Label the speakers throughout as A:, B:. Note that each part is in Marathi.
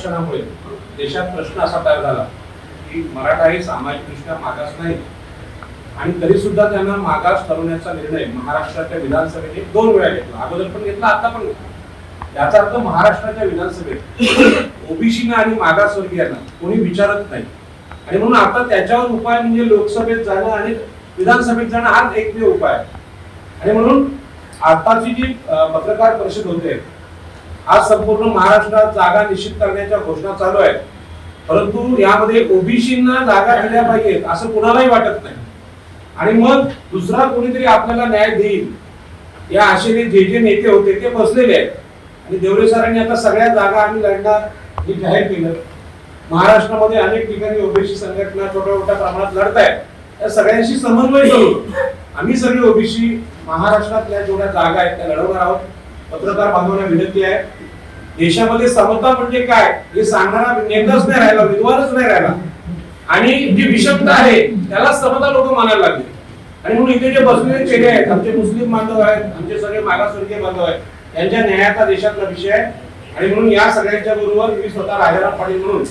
A: आरक्षणामुळे देशात प्रश्न असा तयार झाला की मराठा हे सामाजिकदृष्ट्या मागास नाही आणि तरी सुद्धा त्यांना मागास ठरवण्याचा निर्णय महाराष्ट्राच्या विधानसभेने दोन वेळा घेतला. अगोदर पण घेतला आता पण घेतला. याचा अर्थ महाराष्ट्राच्या विधानसभेत ओबीसीना आणि मागासवर्गीयांना कोणी विचारत नाही. आणि म्हणून आता त्याच्यावर उपाय म्हणजे लोकसभेत जाणं आणि विधानसभेत जाणं हाच एकमेव उपाय आहे. आणि म्हणून आताची जी पत्रकार परिषद होते आज संपूर्ण महाराष्ट्रात जागा निश्चित करण्याच्या घोषणा चालू आहेत. परंतु यामध्ये ओबीसींना जागा दिल्या पाहिजेत असं कुणालाही वाटत नाही. आणि मग दुसरा कोणीतरी आपल्याला न्याय देईल. या आशेने जे जे नेते होते ते बसलेले आहेत. आणि देवरे सरांनी आता सगळ्या जागा आम्ही लढणार हे जाहीर केलं. महाराष्ट्रामध्ये अनेक ठिकाणी ओबीसी संघटना छोट्या मोठ्या प्रमाणात लढत आहेत. त्या सगळ्यांशी समन्वय करून आम्ही सगळे ओबीसी महाराष्ट्रातल्या जेवढ्या जागा आहेत त्या लढवणार आहोत. पत्रकार बांधवांना विनंती आहे. देशामध्ये समता म्हणजे काय हे सांगणारा नेताच नाही राहिला विद्वानच नाही राहिला. आणि जी विषमता आहे त्याला समता लोक मानायला लागले. आणि म्हणून इथे जे बसलेले चेहरे आहेत आमचे मुस्लिम बांधव आहेत आमचे सगळे मागासवर्गीय बांधव आहेत त्यांच्या न्यायाचा देशातला विषय आहे. आणि म्हणून या सगळ्यांच्या बरोबर मी स्वतः राजाराम पाटील म्हणून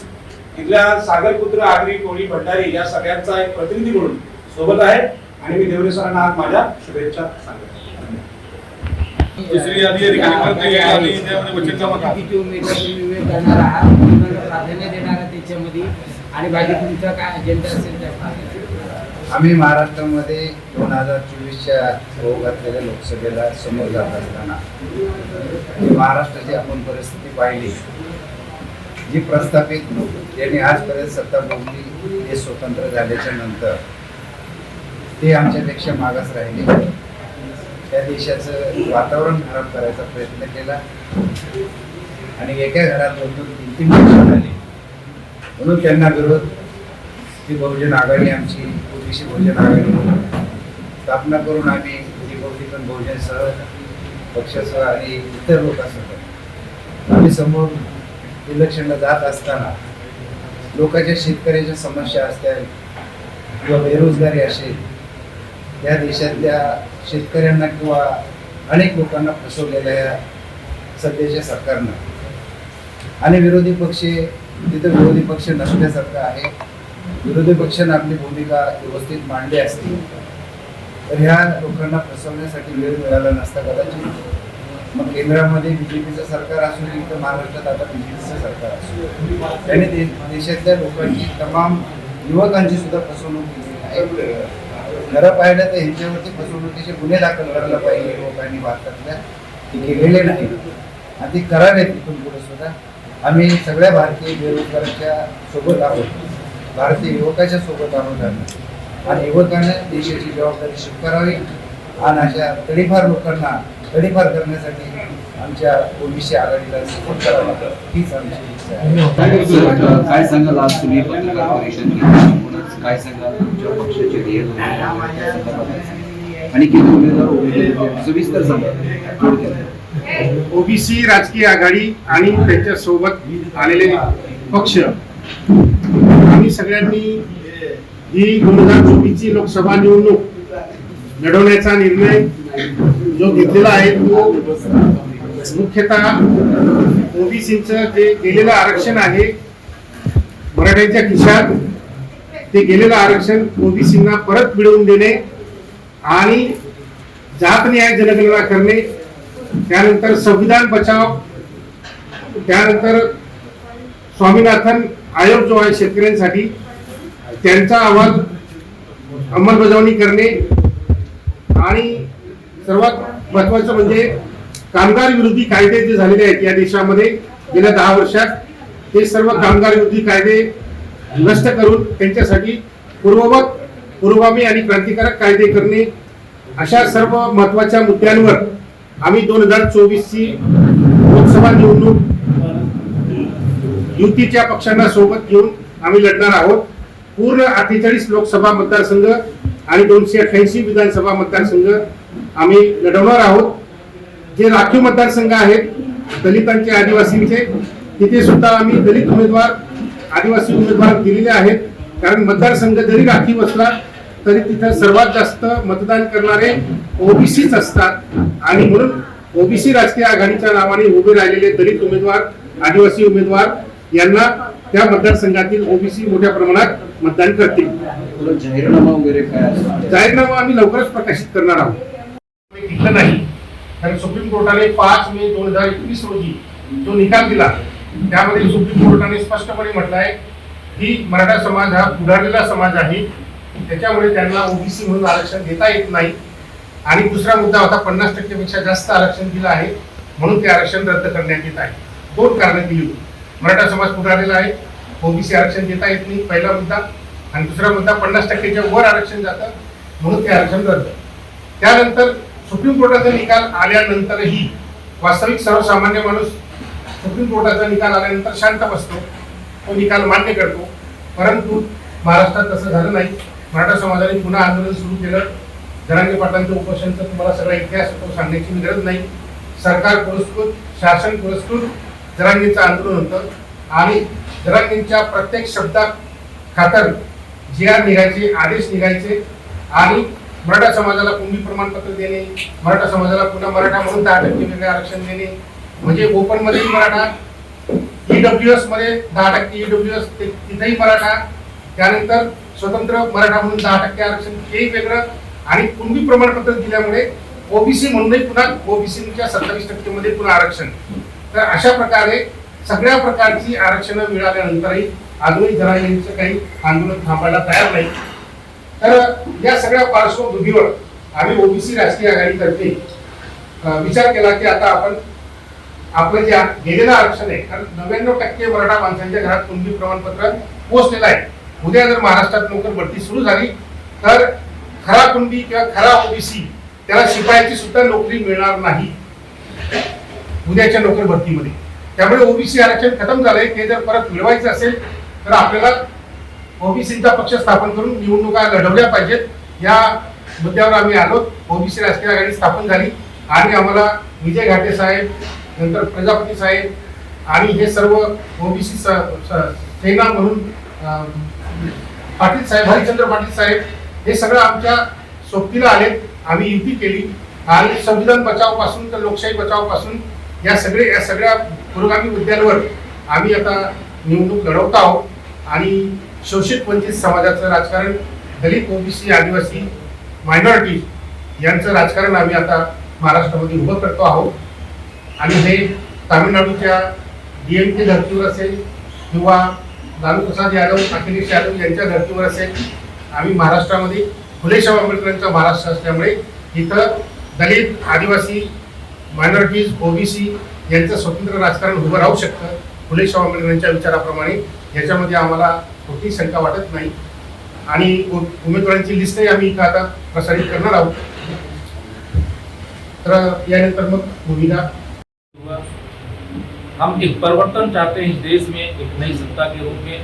A: इथल्या सागरपुत्र आगरी कोळी भंडारी या सगळ्यांचा एक प्रतिनिधी म्हणून सोबत आहे. आणि मी देवरे सरांना आज माझ्या शुभेच्छा सांगतो.
B: दुसरी यादी आहे आणि त्यामध्ये
C: किती उमेदवार तुम्ही वेळ करणार आहात? कोणाला प्राधान्य देणार आहात त्याच्यामध्ये. आणि बाकी तुमचा काय अजेंडा असेल त्या
D: आम्ही महाराष्ट्रामध्ये दोन हजार चोवीसच्या होऊ घातलेल्या लोकसभेला समोर जात असताना महाराष्ट्राची आपण परिस्थिती पाहिली. जी प्रस्थापित ज्यांनी आजपर्यंत सत्ता भोगली हे स्वतंत्र झाल्याच्यानंतर ते आमच्यापेक्षा मागास राहिले. त्या देशाचं वातावरण खराब करायचा प्रयत्न केला. आणि एका घरात दोन दोन तीन तीन झाले. म्हणून त्यांना विरोध. ती बहुजन आघाडी आमची ओबीसी बहुजन आघाडी. स्थापना करून आम्ही रिपब्लिकन बहुजन सह पक्षासह आणि इतर लोकांसह. आम्ही समोर इलेक्शनला जात असताना लोकांच्या शेतकऱ्याच्या समस्या असतील किंवा बेरोजगारी असेल या देशातल्या शेतकऱ्यांना किंवा अनेक लोकांना फसवलेल्या या सध्याच्या सरकारनं. आणि विरोधी पक्ष तिथं विरोधी पक्ष नसल्यासारखं आहे. विरोधी पक्षानं आपली भूमिका व्यवस्थित मांडली असती तर ह्या लोकांना फसवण्यासाठी वेळ मिळाला नसता कदाचित. मग केंद्रामध्ये बीजेपीचं सरकार असू नये तर महाराष्ट्रात आता बीजेपीचं सरकार असू त्याने देशातल्या लोकांची तमाम युवकांची सुद्धा फसवणूक केली आहे. खरं पाहिलं तर ह्यांच्यावरती फसवणुकीचे गुन्हे दाखल करायला पाहिजे युवकांनी भारतातल्या. ते केलेले नाही. आणि ती करावेत तिथून पुढे सुद्धा. आम्ही सगळ्या भारतीय बेरोजगारांच्या सोबत आहोत. भारतीय युवकाच्या सोबत आहोत आणि युवकाने देशाची जबाबदारी स्वीकारावी. आणि अशा तडीफार लोकांना तडीफार करण्यासाठी आमच्या ओबीसी आघाडीला सपोर्ट करावा. हीच आमची इच्छा आहे.
E: काय सांगाल आज तुम्ही? पत्रकार परिषद काय सांगाल? आमच्या पक्षाचे ध्येय आणि किती उमेदवार उमेदवार सविस्तर सांगा.
F: ओबीसी राजकीय आघाडी आणि त्यांच्यासोबत आलेले पक्ष. आम्ही सगळ्यांनी ही दोन हजार चोवीसची लोकसभा निवडणूक लढवण्याचा निर्णय जो घेतलेला आहे तो मुख्यतः ओबीसीचं जे गेलेलं आरक्षण आहे मराठ्यांच्या खिशात ते गेलेलं आरक्षण ओबीसींना परत मिळवून देणे आणि जात न्याय जनगणना करणे त्यानंतर संविधान बचाव त्यानंतर स्वामीनाथन आयोग जो आहे शेतकऱ्यांसाठी त्यांचा आवाज अंमलबजावणी करणे आणि सर्वात महत्वाचं म्हणजे कामगार विरोधी कायदे जे झालेले आहेत या देशामध्ये गेल्या दहा वर्षात ते सर्व कामगार विरोधी कायदे नष्ट करून त्यांच्यासाठी पूर्ववत पूर्वगामी आणि क्रांतिकारक कायदे करणे अशा सर्व महत्त्वाच्या मुद्द्यांवर आम्ही दोन हजार चोवीसची लोकसभा निवडणूक युतीच्या पक्षांना सोबत घेऊन आम्ही लढणार आहोत. पूर्ण अठ्ठेचाळीस लोकसभा मतदारसंघ आणि दोनशे अठ्ठ्याऐंशी विधानसभा मतदारसंघ आम्ही लढवणार आहोत. जे राखीव मतदारसंघ आहेत दलितांचे आदिवासींचे तिथे सुद्धा आम्ही दलित उमेदवार आदिवासी उमेदवार दिलेले आहेत. कारण मतदारसंघ जरी राखीव असला तरी तिथं सर्वात जास्त मतदान करणारे ओबीसीच असतात. आणि म्हणून ओबीसी राजकीय आघाडीच्या नावाने उभे राहिलेले दलित उमेदवार आदिवासी उमेदवार यांना त्या मतदारसंघातील ओबीसी मोठ्या प्रमाणात मतदान करतील.
E: तुला जाहीरनामा वगैरे काय?
F: जाहीरनामा आम्ही लवकरच प्रकाशित करणार आहोत. नाही. कारण सुप्रीम कोर्टाने पाच मे दोन हजार एकवीस रोजी जो निकाल दिला त्यामध्ये सुप्रीम कोर्टाने स्पष्टपणे म्हटलं आहे की मराठा समाज हा पुढारलेला समाज आहे. त्याच्यामुळे त्यांना ओबीसी म्हणून आरक्षण देता येत नाही. आणि दुसरा मुद्दा होता पन्नास टक्केपेक्षा जास्त आरक्षण दिलं आहे म्हणून ते आरक्षण रद्द करण्यात येत आहे. दोन कारणं दिली होती. मराठा समाज पुढारलेला आहे ओबीसी आरक्षण देता येत नाही पहिला मुद्दा. आणि दुसरा मुद्दा पन्नास टक्केच्या वर आरक्षण जातं म्हणून ते आरक्षण रद्द. त्यानंतर सुप्रीम कोर्टाचा निकाल आल्यानंतरही वास्तविक सर्वसामान्य माणूस सुप्रीम कोर्टाचा निकाल आल्यानंतर शांत बसतो. तो निकाल मान्य करतो. परंतु महाराष्ट्रात तसं झालं नाही. मराठा समाजाने पुन्हा आंदोलन सुरू केलं. जरांगे पाटलांचं उपोषणचं तुम्हाला सगळा इतिहास होतो सांगण्याची गरज नाही. सरकार पुरस्कृत शासन पुरस्कृत जरांगीचं आंदोलन होतं. आणि जरांगींच्या प्रत्येक शब्दात खातर जी आर निघायचे आदेश निघायचे. आणि मराठा समाजाला कुणबी प्रमाणपत्र देणे मराठा समाजाला पुन्हा मराठा म्हणून दहा टक्के वेगळे आरक्षण देणे म्हणजे ओपन मध्येही मराठा ईडब्ल्यू एसमध्ये दहा टक्के ईडब्ल्यू एस तिथेही मराठा. त्यानंतर स्वतंत्र मराठा म्हणून दहा टक्के आरक्षण हेही वेगळं. आणि कुणबी प्रमाणपत्र दिल्यामुळे ओबीसी म्हणूनही पुन्हा ओबीसीच्या सत्तावीस टक्के मध्ये पुन्हा आरक्षण. तर अशा प्रकारे सगळ्या प्रकारची आरक्षणं मिळाल्यानंतरही अजूनही जरा यांचं काही आंदोलन थांबायला तयार नाही. तर या सगळ्या पार्श्वभूमीवर आम्ही ओबीसी राष्ट्रीय आघाडीतर्फे विचार केला की आता आपण आपलं जे गेलेलं आरक्षण आहे कारण नव्याण्णव टक्के मराठा माणसांच्या घरात कुणबी प्रमाणपत्र पोहोचलेलं आहे. उद्या जर महाराष्ट्रात नोकर भरती सुरू झाली तर खरा कुणबी किंवा खरा ओबीसी त्याला शिपायाची सुद्धा नोकरी मिळणार नाही. उद्याच्या नोकर भरतीमध्ये. त्यामुळे ओबीसी आरक्षण खतम झालंय ते जर परत मिळवायचं असेल तर आपल्याला ओबीसीचा पक्ष स्थापन करून निवडणुका लढवल्या पाहिजेत. या मुद्द्यावर आम्ही आलो. ओबीसी राष्ट्रीय आघाडी स्थापन झाली. आणि आम्हाला विजय घाटे साहेब नंतर प्रजापती साहेब आणि हे सर्व ओबीसी सेना म्हणून पाटील साहेब हरिचंद्र पाटील साहेब हे सगळं आमच्या सोबतीला आलेत. आम्ही युती केली. आणि संविधान बचावपासून तर लोकशाही बचावपासून या सगळे या सगळ्या पुरोगामी मुद्द्यांवर आम्ही आता निवडणूक लढवत आहोत. आणि शोषित वंचित समाजाचं राजकारण दलित ओबीसी आदिवासी मायनॉरिटी यांचं राजकारण आम्ही आता महाराष्ट्रामध्ये उभं करतो आहोत. आणि हे तामिळनाडूच्या डी एम के धर्तीवर असेल किंवा लालू प्रसाद यादव अखिलेश यादव यांच्या धर्तीवर असेल आम्ही महाराष्ट्रामध्ये फुलेशाह आंबेडकरांचा महाराष्ट्र असल्यामुळे इथं दलित आदिवासी मायनॉरिटीज ओबीसी यांचं स्वतंत्र राजकारण उभं राहू शकतं. फुलेशाह आंबेडकरांच्या विचाराप्रमाणे याच्यामध्ये आम्हाला कोणतीही शंका वाटत नाही. आणि उ- उमेदवारांची लिस्टही आम्ही इथं आता प्रसारित करणार आहोत.
G: हम एक परिवर्तन चाहते हैं इस देश में, एक नई सत्ता के रूप में।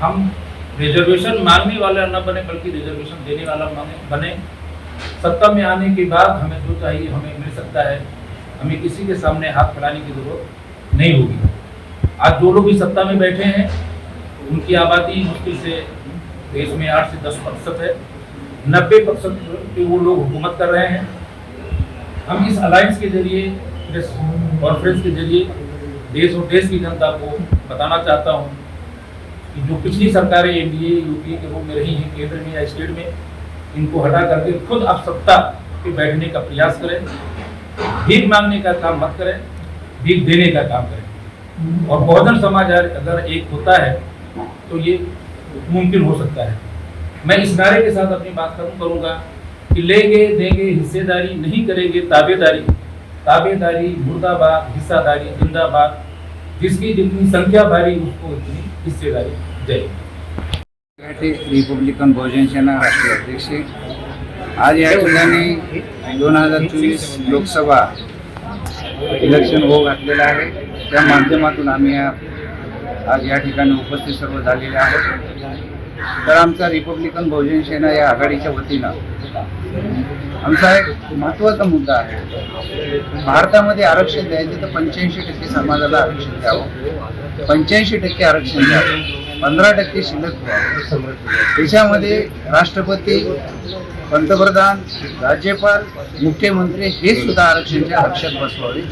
G: हम रिजर्वेशन मांगने वाला न बने, बल्कि रिजर्वेशन देने वाला बने। सत्ता में आने के बाद हमें जो चाहिए, हमें मिल सकता है। हमें किसी के सामने हाथ फैलाने की ज़रूरत नहीं होगी। आज जो लोग भी सत्ता में बैठे हैं, उनकी आबादी मुश्किल से देश में आठ से दस प्रतिशत है। नब्बे प्रतिशत पे वो लोग हुकूमत कर रहे हैं। हम इस अलायंस के ज़रिए प्रेस कॉन्फ्रेंस के ज़रिए देश और देश की जनता को बताना चाहता हूँ कि जो पिछली सरकारें एनडीए यूपीए के रूप में रही हैं, केंद्र में या स्टेट में, इनको हटा करके खुद आप सत्ता पे बैठने का प्रयास करें। भीख मांगने का काम मत करें, भीख देने का काम करें। और बहुजन समाज अगर एक होता है तो ये मुमकिन हो सकता है। मैं इस नारे के साथ अपनी बात खत्म करूँगा कि लेंगे, देंगे, हिस्सेदारी नहीं करेंगे ताबेदारी। ताबेदारी मुर्दाबाद, हिस्सादारी जिंदाबाद। जिसकी जितनी संख्या भारी, उसको उतनी हिस्सेदारी जय
D: रिपब्लिकन बहुजन सेना राष्ट्रीय अध्यक्ष। आज या ठिकाणी दोन हज़ार चोवीस लोकसभा इलेक्शन हो घातलेलं आहे. त्या माध्यमातून आम्ही आज या ठिकाणी उपस्थित सर्व झालेले आहोत. तर आमचा रिपब्लिकन बहुजन सेना या आघाडीच्या वतीनं आमचा एक महत्त्वाचा मुद्दा आहे. भारतामध्ये आरक्षण द्यायचं तर पंच्याऐंशी टक्के समाजाला आरक्षण द्यावं. पंच्याऐंशी टक्के आरक्षण द्यावं. पंधरा टक्के शिल्लक व्हावं देशामध्ये राष्ट्रपती पंतप्रधान राज्यपाल मुख्यमंत्री हे सुद्धा आरक्षणच्या आरक्षण बसवावे.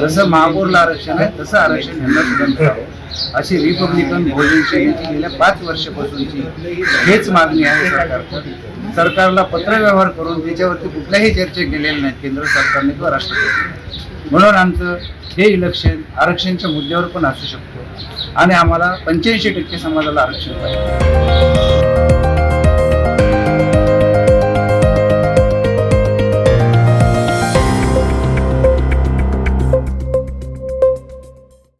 D: जसं महापौरला आरक्षण आहे तसं आरक्षण यांना सुद्धा मिळावं. अशी रिपब्लिकन बहुजन गेल्या पाच वर्षापासूनची हेच मागणी आहे सरकारकडे सरकारला पत्रव्यवहार करून त्याच्यावरती कुठल्याही चर्चा केलेल्या नाहीत केंद्र सरकारने किंवा राष्ट्रपतीने म्हणून आमचं हे इलेक्शन आरक्षणच्या मुद्द्यावर पण असू शकतो. आणि आम्हाला पंच्याऐंशी टक्के समाजाला आरक्षण पाहिजे.